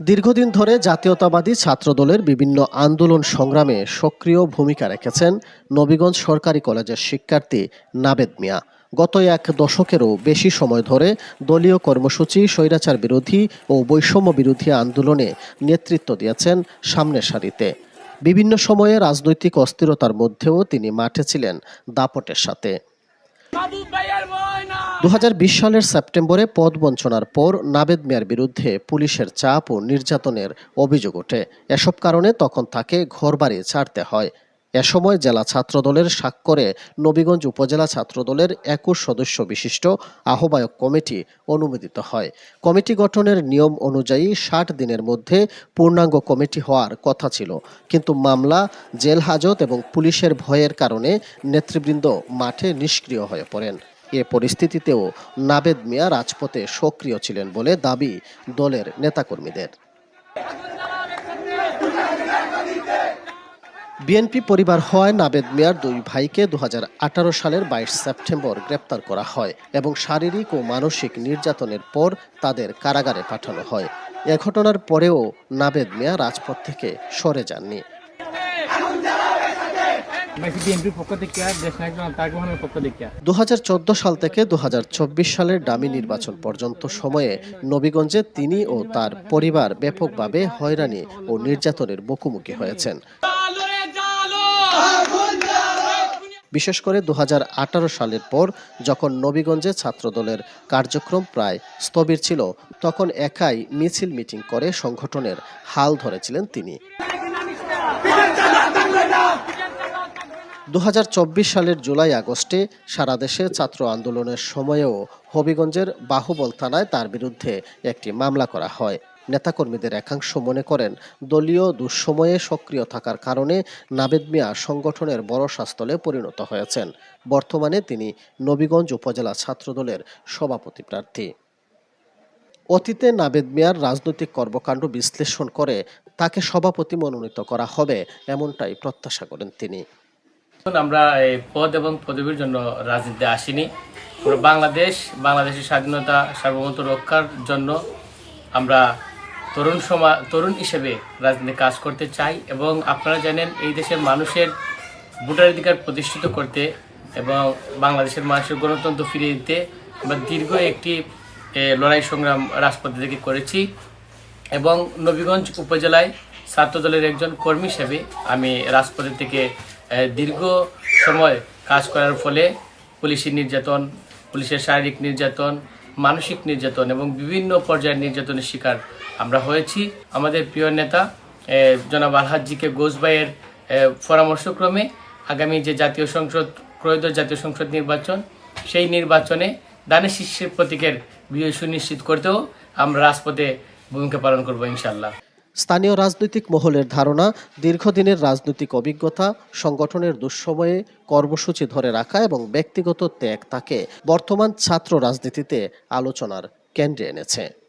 দীর্ঘদিন ধরে জাতীয়তাবাদী ছাত্রদলের বিভিন্ন আন্দোলন সংগ্রামে সক্রিয় ভূমিকা রেখেছেন নবীগঞ্জ সরকারি কলেজের শিক্ষার্থী নাবেদ মিয়া। গত এক দশকেরও বেশি সময় ধরে দলীয় কর্মসূচি, স্বৈরাচার বিরোধী ও বৈষম্য বিরোধী আন্দোলনে নেতৃত্ব দিয়েছেন সামনের সারিতে। বিভিন্ন সময়ে রাজনৈতিক অস্থিরতার মধ্যেও তিনি মাঠে ছিলেন দাপটের সাথে। দু হাজার বিশ সালের সেপ্টেম্বরে পদ বঞ্চনার পর নাবেদ মিয়ার বিরুদ্ধে পুলিশের চাপ ও নির্যাতনের অভিযোগ ওঠে। এসব কারণে তখন তাকে ঘরবাড়ি ছাড়তে হয়। এ সময় জেলা ছাত্রদলের স্বাক্ষরে নবীগঞ্জ উপজেলা ছাত্রদলের একুশ সদস্য বিশিষ্ট আহ্বায়ক কমিটি অনুমোদিত হয়। কমিটি গঠনের নিয়ম অনুযায়ী ষাট দিনের মধ্যে পূর্ণাঙ্গ কমিটি হওয়ার কথা ছিল। কিন্তু মামলা, জেল হাজত এবং পুলিশের ভয়ের কারণে নেতৃবৃন্দ মাঠে নিষ্ক্রিয় হয়ে পড়েন। এ পরিস্থিতিতেও নাবেদ মিয়া রাজপথে সক্রিয় ছিলেন বলে দাবি দলের নেতাকর্মীদের। বিএনপি পরিবার হওয়ায় নাবেদ মিয়ার দুই ভাইকে দু হাজার আঠারো সালের বাইশ সেপ্টেম্বর গ্রেপ্তার করা হয় এবং শারীরিক ও মানসিক নির্যাতনের পর তাদের কারাগারে পাঠানো হয়। এ ঘটনার পরেও নাবেদ মিয়া রাজপথ থেকে সরে যাননি বাকি বিএনপির পক্ষ থেকে দেশ নায়ক তার গ্রহণের পক্ষ থেকে দু হাজার চোদ্দ সাল থেকে দু সালের ডামি নির্বাচন পর্যন্ত সময়ে নবীগঞ্জে তিনি ও তার পরিবার ব্যাপকভাবে হয়রানি ও নির্যাতনের মুখোমুখি হয়েছেন। বিশেষ করে দুহাজার আঠারো সালের পর যখন নবীগঞ্জে ছাত্রদলের কার্যক্রম প্রায় স্থবির ছিল, তখন একাই মিছিল মিটিং করে সংগঠনের হাল ধরেছিলেন তিনি। দু হাজার চব্বিশ সালের জুলাই আগস্টে সারা দেশে ছাত্র আন্দোলনের সময়েও হবিগঞ্জের বাহুবল থানায় তার বিরুদ্ধে একটি মামলা করা হয়। নেতাকর্মীদের একাংশ মনে করেন, দলীয় দুঃসময়ে সক্রিয় থাকার কারণে নাবেদ মিয়া সংগঠনের বড় শাস্তলে পরিণত হয়েছেন। বর্তমানে তিনি নবীগঞ্জ উপজেলা ছাত্রদলের সভাপতি প্রার্থী। অতীতে নাবেদ মিয়ার রাজনৈতিক কর্মকাণ্ড বিশ্লেষণ করে তাকে সভাপতি মনোনীত করা হবে, এমনটাই প্রত্যাশা করেন তিনি। আমরা এই পদ এবং পদবীর জন্য রাজনীতিতে আসিনি। পুরো বাংলাদেশ বাংলাদেশের স্বাধীনতা, সার্বভৌমত্ব রক্ষার জন্য আমরা তরুণ সমা, তরুণ হিসেবে রাজনীতি কাজ করতে চাই এবং আপনারা জানেন, এই দেশের মানুষের ভোটাধিকার প্রতিষ্ঠিত করতে এবং বাংলাদেশের মানুষের গণতন্ত্র ফিরিয়ে দিতে আমরা দীর্ঘ একটি লড়াই সংগ্রাম রাজপথে থেকে করেছি এবং নবীগঞ্জ উপজেলায় ছাত্রদলের একজন কর্মী হিসেবে আমি রাজপথে থেকে দীর্ঘ সময় কাজ করার ফলে পুলিশি নির্যাতন, পুলিশের শারীরিক নির্যাতন, মানসিক নির্যাতন এবং বিভিন্ন পর্যায়ের নির্যাতনের শিকার আমরা হয়েছি। আমাদের প্রিয় নেতা জনাব আলহাজিকে গোসবাইয়ের পরামর্শক্রমে আগামী যে জাতীয় সংসদ, ত্রয়োদশ জাতীয় সংসদ নির্বাচন, সেই নির্বাচনে দানের শীর্ষের প্রতীকের বিজয় সুনিশ্চিত করতেও আমরা রাজপথে ভূমিকা পালন করব ইনশাল্লাহ স্থানীয় রাজনৈতিক মহলের ধারণা, দীর্ঘদিনের রাজনৈতিক অভিজ্ঞতা, সংগঠনের দুঃসময়ে কর্মসূচি ধরে রাখা এবং ব্যক্তিগত ত্যাগ তাকে বর্তমান ছাত্র রাজনীতিতে আলোচনার কেন্দ্রে এনেছে।